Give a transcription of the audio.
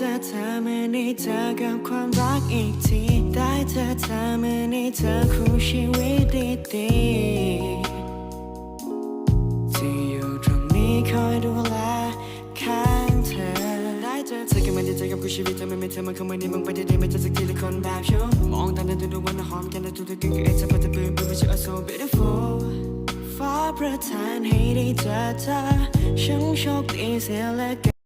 เจอเธอเมื่อนี้เจอกับความรักอีกที ได้เจอเธอเมื่อนี้เธอคู่ชีวิตดีๆที่อยู่ตรงนี้คอยดูแลข้างเธอ ได้เจอเธอกับมาได้เจอกับคู่ชีวิตเธอไม่มีเธอมาเข้ามานี้มึงไปได้ดีไม่เจอสักทีละคนแบบชูมองตานั้นดูวันหอมกันแต่ทุกๆกันก็เอ็กซ์พัตเตอร์เป็นเป็น you า so beautiful ฟ้าประทานให้ได้เจอเธอฉันโชคดีเสียเหลือเกิน